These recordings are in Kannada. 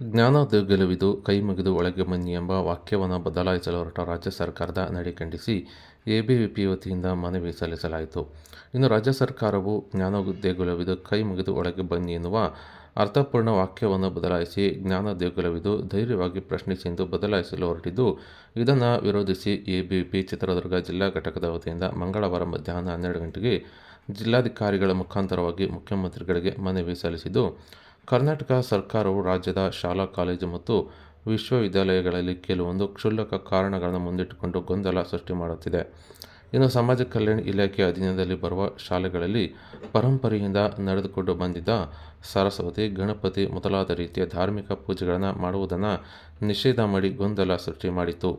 ಜ್ಞಾನದ ದುರ್ಗಲುವಿದು ಕೈ ಮುಗಿದು ಒಳಗೆ ಬನ್ನಿ ಎಂಬ ವಾಕ್ಯವನ್ನು ಬದಲಾಯಿಸಲು ಹೊರಟ ರಾಜ್ಯ ಸರ್ಕಾರದ ನಡೆ ಖಂಡಿಸಿ ಎಬಿವಿಪಿ ವತಿಯಿಂದ ಮನವಿ ಸಲ್ಲಿಸಲಾಯಿತು. ಇನ್ನು ರಾಜ್ಯ ಸರ್ಕಾರವು ಜ್ಞಾನ ದೇಗುಲವಿದು ಕೈ ಮುಗಿದು ಒಳಗೆ ಬನ್ನಿ ಎನ್ನುವ ಅರ್ಥಪೂರ್ಣ ವಾಕ್ಯವನ್ನು ಬದಲಾಯಿಸಿ ಜ್ಞಾನ ದೇಗುಲವಿದು ಧೈರ್ಯವಾಗಿ ಪ್ರಶ್ನಿಸಿ ಎಂದು ಬದಲಾಯಿಸಲು ಹೊರಟಿದ್ದು, ಇದನ್ನು ವಿರೋಧಿಸಿ ಎಬಿವಿಪಿ ಚಿತ್ರದುರ್ಗ ಜಿಲ್ಲಾ ಘಟಕದ ವತಿಯಿಂದ ಮಂಗಳವಾರ ಮಧ್ಯಾಹ್ನ ಹನ್ನೆರಡು ಗಂಟೆಗೆ ಜಿಲ್ಲಾಧಿಕಾರಿಗಳ ಮುಖಾಂತರವಾಗಿ ಮುಖ್ಯಮಂತ್ರಿಗಳಿಗೆ ಮನವಿ ಸಲ್ಲಿಸಿದ್ದು, ಕರ್ನಾಟಕ ಸರ್ಕಾರವು ರಾಜ್ಯದ ಶಾಲಾ ಕಾಲೇಜು ಮತ್ತು ವಿಶ್ವವಿದ್ಯಾಲಯಗಳಲ್ಲಿ ಕೆಲವೊಂದು ಕ್ಷುಲ್ಲಕ ಕಾರಣಗಳನ್ನು ಮುಂದಿಟ್ಟುಕೊಂಡು ಗೊಂದಲ ಸೃಷ್ಟಿ ಮಾಡುತ್ತಿದೆ. ಇನ್ನು ಸಮಾಜ ಕಲ್ಯಾಣ ಇಲಾಖೆ ಅಧೀನದಲ್ಲಿ ಬರುವ ಶಾಲೆಗಳಲ್ಲಿ ಪರಂಪರೆಯಿಂದ ನಡೆದುಕೊಂಡು ಬಂದಿದ್ದ ಸರಸ್ವತಿ, ಗಣಪತಿ ಮೊದಲಾದ ರೀತಿಯ ಧಾರ್ಮಿಕ ಪೂಜೆಗಳನ್ನು ಮಾಡುವುದನ್ನು ನಿಷೇಧ ಮಾಡಿ ಗೊಂದಲ ಸೃಷ್ಟಿ ಮಾಡಿತ್ತು.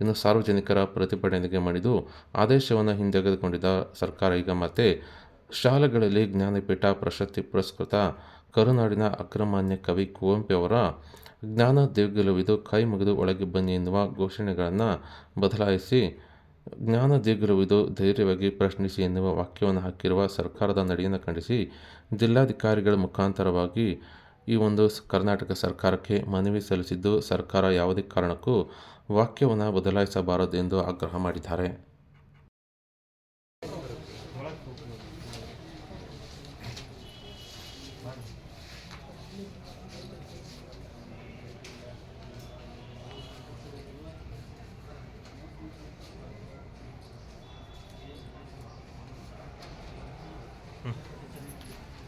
ಇನ್ನು ಸಾರ್ವಜನಿಕರ ಪ್ರತಿಭಟನೆಗೆ ಮಣಿದು ಆದೇಶವನ್ನು ಹಿಂದೆಗೆದುಕೊಂಡಿದ್ದ ಸರ್ಕಾರ ಈಗ ಮತ್ತೆ ಶಾಲೆಗಳಲ್ಲಿ ಜ್ಞಾನಪೀಠ ಪ್ರಶಸ್ತಿ ಪುರಸ್ಕೃತ ಕರುನಾಡಿನ ಅಗ್ರಮಾನ್ಯ ಕವಿ ಕುವೆಂಪು ಅವರ ಜ್ಞಾನ ದೇಗುಲವಿದು ಕೈ ಮುಗಿದು ಒಳಗೆ ಬನ್ನಿ ಎನ್ನುವ ಘೋಷಣೆಗಳನ್ನು ಬದಲಾಯಿಸಿ ಜ್ಞಾನ ದೇಗುಲವಿದು ಧೈರ್ಯವಾಗಿ ಪ್ರಶ್ನಿಸಿ ಎನ್ನುವ ವಾಕ್ಯವನ್ನು ಹಾಕಿರುವ ಸರ್ಕಾರದ ನಡೆಯನ್ನು ಖಂಡಿಸಿ ಜಿಲ್ಲಾಧಿಕಾರಿಗಳ ಮುಖಾಂತರವಾಗಿ ಈ ಒಂದು ಕರ್ನಾಟಕ ಸರ್ಕಾರಕ್ಕೆ ಮನವಿ ಸಲ್ಲಿಸಿದ್ದು, ಸರ್ಕಾರ ಯಾವುದೇ ಕಾರಣಕ್ಕೂ ವಾಕ್ಯವನ್ನು ಬದಲಾಯಿಸಬಾರದು ಎಂದು ಆಗ್ರಹ ಮಾಡಿದ್ದಾರೆ.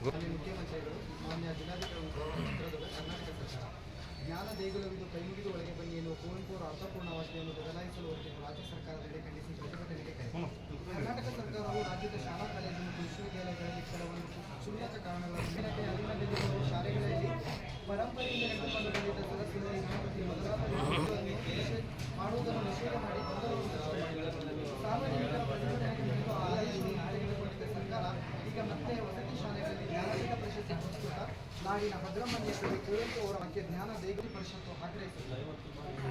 ಮುಖ್ಯಮಂತ್ರಿಗಳು ಮಾನ್ಯ ಜಿಲ್ಲಾಧಿಕಾರಿ ಚಿತ್ರದುರ್ಗ ಕರ್ನಾಟಕ ಸರ್ಕಾರ ಜ್ಞಾನ ಕೈಮುಗಿದು ಒಳಗೆ ಬನ್ನಿ ಎನ್ನುವ ಕುವೆಂಪು ಅರ್ಥಪೂರ್ಣ ಬದಲಾಯಿಸಲು ರಾಜ್ಯ ಸರ್ಕಾರದಲ್ಲಿ ಖಂಡಿಸಿ ಕರ್ನಾಟಕ ಸರ್ಕಾರವು ರಾಜ್ಯದ ಶಾಲಾ ಕಾಲೇಜು ವಿಶ್ವವಿದ್ಯಾಲಯಗಳಲ್ಲಿ ಕೆಲವೊಂದು ಕ್ಷುಲ್ಲಕ ಕಾರಣಗಳ ಶಾಲೆಗಳಲ್ಲಿ ಪರಂಪರೆಯಿಂದ ನಡೆದುಕೊಂಡು ಬಂದಿದ್ದ ಸದಸ್ಯರ ಗಣಪತಿ ಮೊದಲಾದ ರೀತಿಗಳನ್ನು ನಿಷೇಧ ಮಾಡುವುದನ್ನು ನಿಷೇಧ ಮಾಡಿ ಗೊಂದಲವನ್ನು ಸೃಷ್ಟಿ ಮಾಡಿದೆ. ಸಾರ್ವಜನಿಕರ ಪ್ರತಿಭಟನೆಗೆ ಮಣಿದು ಆದೇಶವನ್ನು ಹಿಂತೆಗೆದುಕೊಂಡಿದ್ದ ಸರ್ಕಾರ ಈಗ ಮತ್ತೆ ವಸತಿ ಶಾಲೆಗಳಲ್ಲಿ ಜ್ಞಾನಪೀಠ ಪ್ರಶಸ್ತಿ ಪುರಸ್ಕೃತ ನಾಡಿನ ಭದ್ರಮನ್ಯ ಕವಿ ಕುವೆಂಪು ಅವರ ಬಗ್ಗೆ ಜ್ಞಾನ ದೇಗುಲ ಪರಿಷತ್ತು ಆಗ್ರಹಿಸಿದೆ